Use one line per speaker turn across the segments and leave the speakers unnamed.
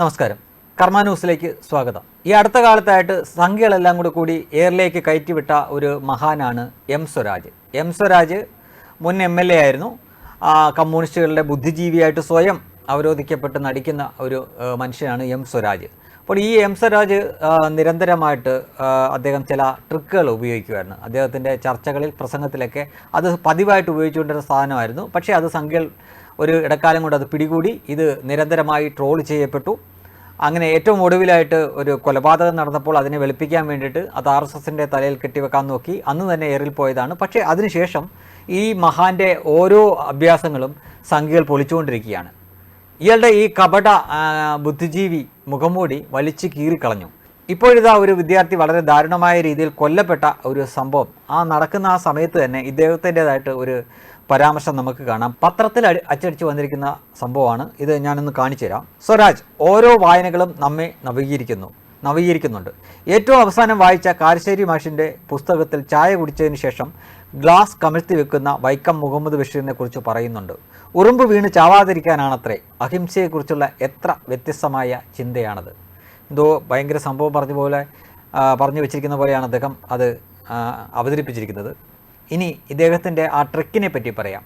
നമസ്കാരം. കർമ്മ ന്യൂസിലേക്ക് സ്വാഗതം. ഈ അടുത്ത കാലത്തായിട്ട് സംഖ്യകളെല്ലാം കൂടി കൂടി എയറിലേക്ക് കയറ്റിവിട്ട ഒരു മഹാനാണ് എം സ്വരാജ്. എം സ്വരാജ് മുൻ എം എൽ എ ആയിരുന്നു. കമ്മ്യൂണിസ്റ്റുകളുടെ ബുദ്ധിജീവിയായിട്ട് സ്വയം അവരോധിക്കപ്പെട്ട് നടിക്കുന്ന ഒരു മനുഷ്യനാണ് എം സ്വരാജ്. അപ്പോൾ ഈ എം സ്വരാജ് നിരന്തരമായിട്ട് അദ്ദേഹം ചില ട്രിക്കുകൾ ഉപയോഗിക്കുമായിരുന്നു അദ്ദേഹത്തിന്റെ ചർച്ചകളിൽ പ്രസംഗത്തിലൊക്കെ അത് പതിവായിട്ട് ഉപയോഗിച്ചുകൊണ്ടിരുന്ന സാധനമായിരുന്നു. പക്ഷേ അത് സംഖ്യകൾ ഒരു ഇടക്കാലം കൊണ്ട് അത് പിടികൂടി. ഇത് നിരന്തരമായി ട്രോൾ ചെയ്യപ്പെട്ടു. അങ്ങനെ ഏറ്റവും ഒടുവിലായിട്ട് ഒരു കൊലപാതകം നടന്നപ്പോൾ അതിനെ വെളുപ്പിക്കാൻ വേണ്ടിയിട്ട് അത് ആർ എസ് എസിന്റെ തലയിൽ കെട്ടിവെക്കാൻ നോക്കി. അന്ന് തന്നെ ഏറിൽ പോയതാണ്. പക്ഷേ അതിനുശേഷം ഈ മഹാന്റെ ഓരോ അഭ്യാസങ്ങളും സംഖ്യകൾ പൊളിച്ചുകൊണ്ടിരിക്കുകയാണ്. ഇയാളുടെ ഈ കപട ബുദ്ധിജീവി മുഖംമൂടി വലിച്ചു കീറിക്കളഞ്ഞു ഇപ്പോഴിതാ ഒരു വിദ്യാർത്ഥി വളരെ ദാരുണമായ രീതിയിൽ കൊല്ലപ്പെട്ട ഒരു സംഭവം. ആ നടക്കുന്ന ആ സമയത്ത് തന്നെ ഇദ്ദേഹത്തിന്റെതായിട്ട് ഒരു പരാമർശം നമുക്ക് കാണാം. പത്രത്തിൽ അച്ചടിച്ച് വന്നിരിക്കുന്ന സംഭവമാണ്. ഇത് ഞാനൊന്ന് കാണിച്ചു തരാം. സ്വരാജ് ഓരോ വായനകളും നമ്മെ നവീകരിക്കുന്നു നവീകരിക്കുന്നുണ്ട്. ഏറ്റവും അവസാനം വായിച്ച കാരശ്ശേരി മാഷിന്റെ പുസ്തകത്തിൽ ചായ കുടിച്ചതിന് ശേഷം ഗ്ലാസ് കമിഴ്ത്തി വെക്കുന്ന വൈക്കം മുഹമ്മദ് ബഷീറിനെ കുറിച്ച് പറയുന്നുണ്ട്. ഉറുമ്പ് വീണ് ചാവാതിരിക്കാനാണത്രേ. അഹിംസയെക്കുറിച്ചുള്ള എത്ര വ്യത്യസ്തമായ ചിന്തയാണത്. എന്തോ ഭയങ്കര സംഭവം പറഞ്ഞ പോലെ പറഞ്ഞു വെച്ചിരിക്കുന്ന പോലെയാണ് അദ്ദേഹം അത് അവതരിപ്പിച്ചിരിക്കുന്നത്. ഇനി ഇദ്ദേഹത്തിന്റെ ആ ട്രിക്കിനെ പറ്റി പറയാം.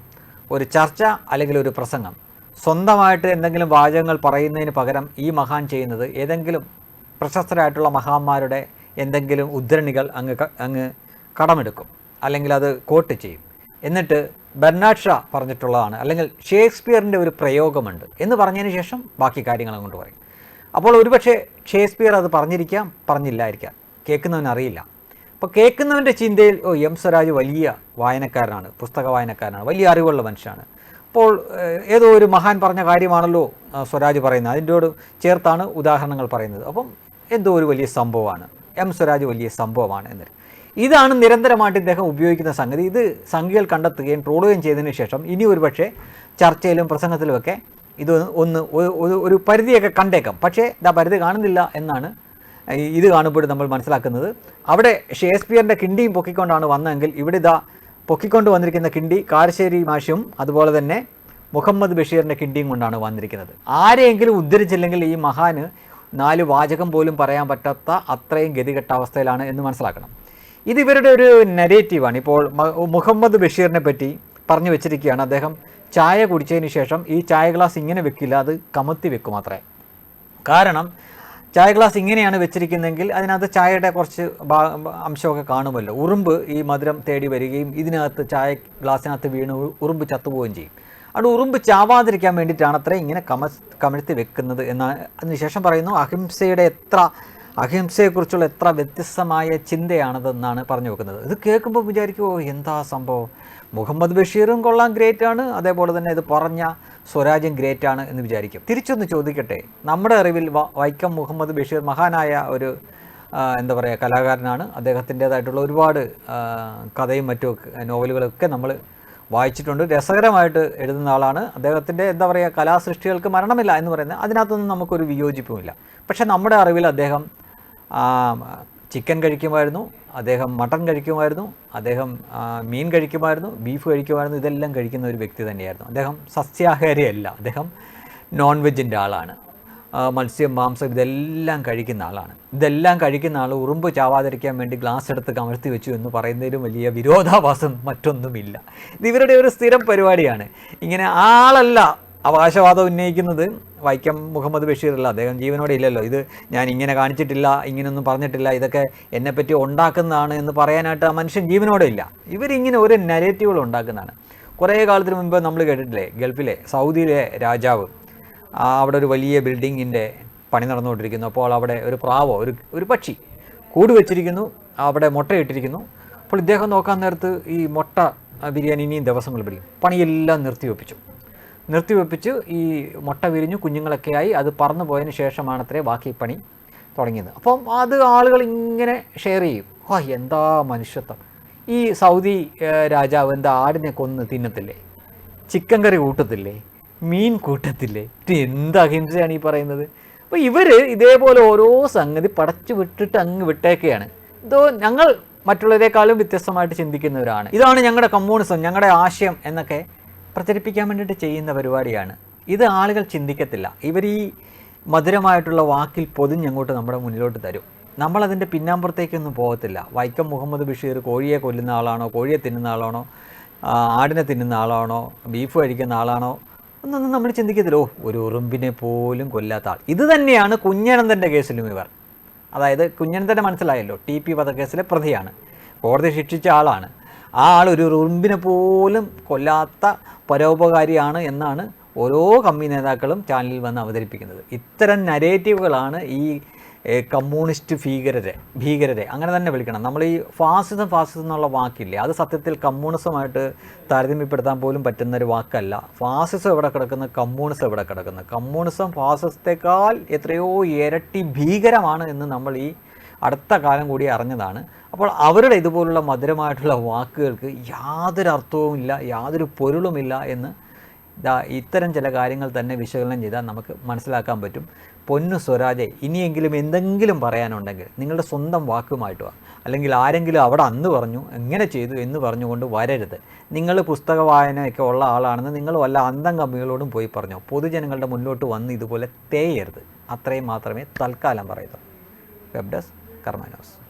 ഒരു ചർച്ച അല്ലെങ്കിൽ ഒരു പ്രസംഗം. സ്വന്തമായിട്ട് എന്തെങ്കിലും വാചകങ്ങൾ പറയുന്നതിന് പകരം ഈ മഹാൻ ചെയ്യുന്നത് ഏതെങ്കിലും പ്രശസ്തരായിട്ടുള്ള മഹാന്മാരുടെ എന്തെങ്കിലും ഉദ്ധരണികൾ അങ്ങ് അങ്ങ് കടമെടുക്കും. അല്ലെങ്കിൽ അത് കോട്ട് ചെയ്യും. എന്നിട്ട് ബെർണാഡ് ഷാ പറഞ്ഞിട്ടുള്ളതാണ്. അല്ലെങ്കിൽ ഷേക്സ്പിയറിന്റെ ഒരു പ്രയോഗമുണ്ട് എന്ന് പറഞ്ഞതിന് ശേഷം ബാക്കി കാര്യങ്ങൾ അങ്ങോട്ട് പറയും. അപ്പോൾ ഒരുപക്ഷെ ഷേക്സ്പിയർ അത് പറഞ്ഞിരിക്കാം പറഞ്ഞില്ലായിരിക്കാം. കേൾക്കുന്നവൻ അറിയില്ല. അപ്പോൾ കേൾക്കുന്നവന്റെ ചിന്തയിൽ ഓ എം സ്വരാജ് വലിയ വായനക്കാരനാണ് പുസ്തക വായനക്കാരനാണ് വലിയ അറിവുള്ള മനുഷ്യനാണ്. അപ്പോൾ ഏതോ ഒരു മഹാൻ പറഞ്ഞ കാര്യമാണല്ലോ സ്വരാജ് പറയുന്നത്. അതിന്റെയോട് ചേർത്താണ് ഉദാഹരണങ്ങൾ പറയുന്നത്. അപ്പം എന്തോ ഒരു വലിയ സംഭവമാണ്. എം സ്വരാജ് വലിയ സംഭവമാണ് എന്ന്. ഇതാണ് നിരന്തരമായിട്ട് ഇദ്ദേഹം ഉപയോഗിക്കുന്ന സംഗതി. ഇത് സംഖ്യകൾ കണ്ടെത്തുകയും ട്രോളുകയും ചെയ്തതിന് ശേഷം ഇനി ഒരു പക്ഷേ ചർച്ചയിലും പ്രസംഗത്തിലുമൊക്കെ ഇത് ഒന്ന് ഒരു പരിധിയൊക്കെ കണ്ടേക്കാം. പക്ഷേ ഇതാ പരിധി കാണുന്നില്ല എന്നാണ് ഇത് കാണുമ്പോൾ നമ്മൾ മനസ്സിലാക്കുന്നത്. അവിടെ ഷേക്സ്പിയറിന്റെ കിണ്ടിയും പൊക്കിക്കൊണ്ടാണ് വന്നതെങ്കിൽ ഇവിടെ ഇതാ പൊക്കിക്കൊണ്ട് വന്നിരിക്കുന്ന കിണ്ടി കാരശ്ശേരി മാഷും അതുപോലെ തന്നെ മുഹമ്മദ് ബഷീറിന്റെ കിണ്ടിയും കൊണ്ടാണ് വന്നിരിക്കുന്നത്. ആരെയെങ്കിലും ഉദ്ധരിച്ചില്ലെങ്കിൽ ഈ മഹാന് നാല് വാചകം പോലും പറയാൻ പറ്റാത്ത അത്രയും ഗതികെട്ട അവസ്ഥയിലാണ് എന്ന് മനസ്സിലാക്കണം. ഇത് ഇവരുടെ ഒരു നെഗറ്റീവാണ് ഇപ്പോൾ മുഹമ്മദ് ബഷീറിനെ പറ്റി പറഞ്ഞു വെച്ചിരിക്കുകയാണ് അദ്ദേഹം. ചായ കുടിച്ചതിന് ശേഷം ഈ ചായ ഗ്ലാസ് ഇങ്ങനെ വെക്കില്ല അത് കമത്തി വെക്കും മാത്രമേ കാരണം ചായ ഗ്ലാസ് ഇങ്ങനെയാണ് വെച്ചിരിക്കുന്നതെങ്കിൽ അതിനകത്ത് ചായയുടെ കുറച്ച് അംശമൊക്കെ കാണുമല്ലോ. ഉറുമ്പ് ഈ മധുരം തേടി വരികയും ഇതിനകത്ത് ചായ ഗ്ലാസ്സിനകത്ത് വീണ് ഉറുമ്പ് ചത്തുപോവുകയും ചെയ്യും. അവിടെ ഉറുമ്പ് ചാവാതിരിക്കാൻ വേണ്ടിയിട്ടാണ് അത്ര ഇങ്ങനെ കമ കമഴ്ത്തി വെക്കുന്നത് എന്നാണ്. അതിനുശേഷം പറയുന്നു അഹിംസയുടെ എത്ര അഹിംസയെക്കുറിച്ചുള്ള എത്ര വ്യത്യസ്തമായ ചിന്തയാണതെന്നാണ് പറഞ്ഞു വെക്കുന്നത്. ഇത് കേൾക്കുമ്പോൾ വിചാരിക്കുമോ എന്താ സംഭവം? മുഹമ്മദ് ബഷീറും കൊള്ളാം ഗ്രേറ്റ് ആണ്. അതേപോലെ തന്നെ ഇത് പറഞ്ഞ സ്വരാജ്യം ഗ്രേറ്റ് ആണ് എന്ന് വിചാരിക്കും. തിരിച്ചൊന്ന് ചോദിക്കട്ടെ. നമ്മുടെ അറിവിൽ വൈക്കം മുഹമ്മദ് ബഷീർ മഹാനായ ഒരു എന്താ പറയുക കലാകാരനാണ്. അദ്ദേഹത്തിന്റേതായിട്ടുള്ള ഒരുപാട് കഥയും മറ്റും നോവലുകളൊക്കെ നമ്മൾ വായിച്ചിട്ടുണ്ട്. രസകരമായിട്ട് എഴുതുന്ന ആളാണ്. അദ്ദേഹത്തിന്റെ എന്താ പറയുക കലാസൃഷ്ടികൾക്ക് മരണമില്ല എന്ന് പറയുന്നത് അതിനകത്തൊന്നും നമുക്കൊരു വിയോജിപ്പുമില്ല. പക്ഷേ നമ്മുടെ അറിവിൽ അദ്ദേഹം ചിക്കൻ കഴിക്കുമായിരുന്നു അദ്ദേഹം മട്ടൺ കഴിക്കുമായിരുന്നു അദ്ദേഹം മീൻ കഴിക്കുമായിരുന്നു ബീഫ് കഴിക്കുമായിരുന്നു ഇതെല്ലാം കഴിക്കുന്ന ഒരു വ്യക്തി തന്നെയായിരുന്നു. അദ്ദേഹം സസ്യാഹാരിയല്ല അദ്ദേഹം നോൺ വെജിന്റെ ആളാണ് മത്സ്യം മാംസം ഇതെല്ലാം കഴിക്കുന്ന ആളാണ്. ഇതെല്ലാം കഴിക്കുന്ന ആൾ ഉറുമ്പ് ചാവാതിരിക്കാൻ വേണ്ടി ഗ്ലാസ് എടുത്ത് കമഴ്ത്തി വെച്ചു എന്ന് പറയുന്നതിലും വലിയ വിരോധാഭാസം മറ്റൊന്നുമില്ല. ഇത് ഇവരുടെ ഒരു സ്ഥിരം പരിപാടിയാണ്. ഇങ്ങനെ ആളല്ല അവകാശവാദം ഉന്നയിക്കുന്നത് വൈക്കം മുഹമ്മദ് ബഷീറല്ല. അദ്ദേഹം ജീവനോടെ ഇല്ലല്ലോ. ഇത് ഞാൻ ഇങ്ങനെ കാണിച്ചിട്ടില്ല ഇങ്ങനെയൊന്നും പറഞ്ഞിട്ടില്ല. ഇതൊക്കെ എന്നെപ്പറ്റി ഉണ്ടാക്കുന്നതാണ് എന്ന് പറയാനായിട്ട് ആ മനുഷ്യൻ ജീവനോടെ ഇല്ല. ഇവരിങ്ങനെ ഒരു നെഗറ്റീവുകൾ ഉണ്ടാക്കുന്നതാണ്. കുറേ കാലത്തിന് മുമ്പ് നമ്മൾ കേട്ടിട്ടില്ലേ ഗൾഫിലെ സൗദിയിലെ രാജാവ് അവിടെ ഒരു വലിയ ബിൽഡിങ്ങിന്റെ പണി നടന്നുകൊണ്ടിരിക്കുന്നു. അപ്പോൾ അവിടെ ഒരു പ്രാവോ ഒരു ഒരു പക്ഷി കൂട് വെച്ചിരിക്കുന്നു അവിടെ മുട്ടയിട്ടിരിക്കുന്നു. അപ്പോൾ ഇദ്ദേഹം നോക്കാൻ നേരത്ത് ഈ മുട്ട ബിരിയാണി ഇനിയും ദിവസങ്ങൾ പിടിക്കും. പണിയെല്ലാം നിർത്തിവെപ്പിച്ചു. നിർത്തിവെപ്പിച്ച് ഈ മുട്ട വിരിഞ്ഞു കുഞ്ഞുങ്ങളൊക്കെയായി അത് പറന്നു പോയതിന് ശേഷമാണത്രേ ബാക്കി പണി തുടങ്ങിയത്. അപ്പം അത് ആളുകൾ ഇങ്ങനെ ഷെയർ ചെയ്യും. ഓ എന്താ മനുഷ്യത്വം? ഈ സൗദി രാജാവ് എന്താ ആടിനെ കൊന്ന് തിന്നത്തില്ലേ? ചിക്കൻ കറി കൂട്ടത്തില്ലേ? മീൻ കൂട്ടത്തില്ലേ? എന്ത് അഹിംസയാണ് ഈ പറയുന്നത്? അപ്പോൾ ഇവർ ഇതേപോലെ ഓരോ സംഗതി പടച്ചു വിട്ടിട്ട് അങ്ങ് വിട്ടേക്കുകയാണ് ഇതോ ഞങ്ങൾ മറ്റുള്ളവരെക്കാളും വ്യത്യസ്തമായിട്ട് ചിന്തിക്കുന്നവരാണ്. ഇതാണ് ഞങ്ങളുടെ കമ്മ്യൂണിസം ഞങ്ങളുടെ ആശയം എന്നൊക്കെ പ്രചരിപ്പിക്കാൻ വേണ്ടിയിട്ട് ചെയ്യുന്ന പരിപാടിയാണ്. ഇത് ആളുകൾ ചിന്തിക്കത്തില്ല. ഇവർ ഈ മധുരമായിട്ടുള്ള വാക്കിൽ പൊതിഞ്ഞങ്ങോട്ട് നമ്മുടെ മുന്നിലോട്ട് തരും. നമ്മളതിന്റെ പിന്നാമ്പുറത്തേക്കൊന്നും പോകത്തില്ല. വൈക്കം മുഹമ്മദ് ബഷീർ കോഴിയെ കൊല്ലുന്ന ആളാണോ കോഴിയെ തിന്നുന്ന ആളാണോ ആടിനെ തിന്നുന്ന ആളാണോ ബീഫ് കഴിക്കുന്ന ആളാണോ എന്നൊന്നും നമ്മൾ ചിന്തിക്കത്തില്ലോ. "ഓ, ഒരു ഉറുമ്പിനെ പോലും കൊല്ലാത്ത ആൾ. ഇത് തന്നെയാണ് കുഞ്ഞനന്തന്റെ കേസിലും ഇവർ. അതായത് കുഞ്ഞനന്തന്റെ മനസ്സിലായല്ലോ ടി പി വധക്കേസിലെ പ്രതിയാണ്. കോടതി ശിക്ഷിച്ച ആളാണ്. ആ ആൾ ഒരു ഉറുമ്പിനെ പോലും കൊല്ലാത്ത പരോപകാരിയാണ് എന്നാണ് ഓരോ കമ്മി നേതാക്കളും ചാനലിൽ വന്ന് അവതരിപ്പിക്കുന്നത്. ഇത്തരം നരേറ്റീവുകളാണ് ഈ കമ്മ്യൂണിസ്റ്റ് ഭീകരരെ ഭീകരരെ അങ്ങനെ തന്നെ വിളിക്കണം. നമ്മൾ ഈ ഫാസിസം ഫാസിസം എന്നുള്ള വാക്കില്ലേ അത് സത്യത്തിൽ കമ്മ്യൂണിസമായിട്ട് താരതമ്യപ്പെടുത്താൻ പോലും പറ്റുന്ന ഒരു വാക്കല്ല. ഫാസിസം എവിടെ കിടക്കുന്നു? കമ്മ്യൂണിസം എവിടെ കിടക്കുന്നു? കമ്മ്യൂണിസം ഫാസിസത്തെക്കാൾ എത്രയോ ഇരട്ടി ഭീകരമാണ് എന്ന് നമ്മൾ ഈ അടുത്ത കാലം കൂടി അറിഞ്ഞതാണ്. അപ്പോൾ അവരുടെ ഇതുപോലുള്ള മധുരമായിട്ടുള്ള വാക്കുകൾക്ക് യാതൊരു അർത്ഥവുമില്ല യാതൊരു പൊരുളുമില്ല എന്ന് ഇതാ ഇത്തരം ചില കാര്യങ്ങൾ തന്നെ വിശകലനം ചെയ്താൽ നമുക്ക് മനസ്സിലാക്കാൻ പറ്റും. പൊന്നു സ്വരാജെ ഇനിയെങ്കിലും എന്തെങ്കിലും പറയാനുണ്ടെങ്കിൽ നിങ്ങളുടെ സ്വന്തം വാക്കുമായിട്ടോ അല്ലെങ്കിൽ ആരെങ്കിലും അവിടെ അന്ന് പറഞ്ഞു എങ്ങനെ ചെയ്തു എന്ന് പറഞ്ഞുകൊണ്ട് വരരുത്. നിങ്ങൾ പുസ്തക വായനയൊക്കെ ഉള്ള ആളാണെന്ന് നിങ്ങൾ വല്ല അന്തം കമ്പികളോടും പോയി പറഞ്ഞോ. പൊതുജനങ്ങളുടെ മുന്നോട്ട് വന്ന് ഇതുപോലെ തേയരുത്. അത്രയും മാത്രമേ തൽക്കാലം പറയുന്നു വെബ് ഡെസ്ക് Carmanos.